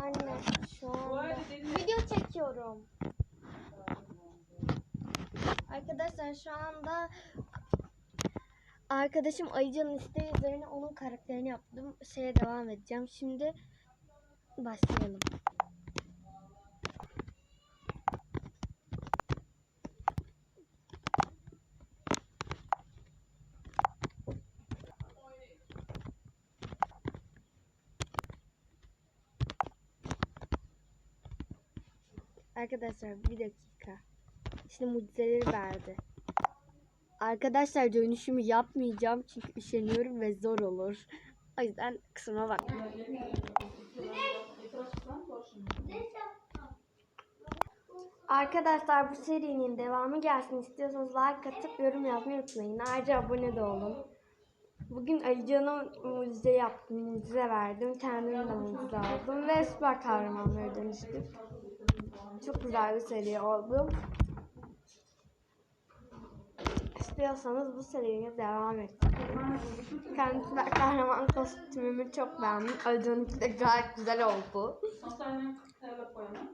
Anne şu anda video çekiyorum. Arkadaşlar şu anda arkadaşım Ayıcan'ın isteği üzerine onun karakterini yaptım. Şeye devam edeceğim. Şimdi başlayalım. Arkadaşlar bir dakika. Şimdi mucizeleri verdi. Arkadaşlar dönüşümü yapmayacağım çünkü üşeniyorum ve zor olur. O yüzden kısma bak. Arkadaşlar bu serinin devamı gelsin istiyorsanız like atıp yorum yazmayı unutmayın. Ayrıca abone de olun. Bugün Alican'a mucize yaptım, mucize verdim. Kendime de mucize aldım ve süper kahramanlara dönüştüm. Çok güzel bir seri oldu. İstiyorsanız bu seriye devam et. Kendi süper kahraman kostümümü çok beğendim. Alican'ınki de gayet güzel oldu. Ostatnie cele pojemy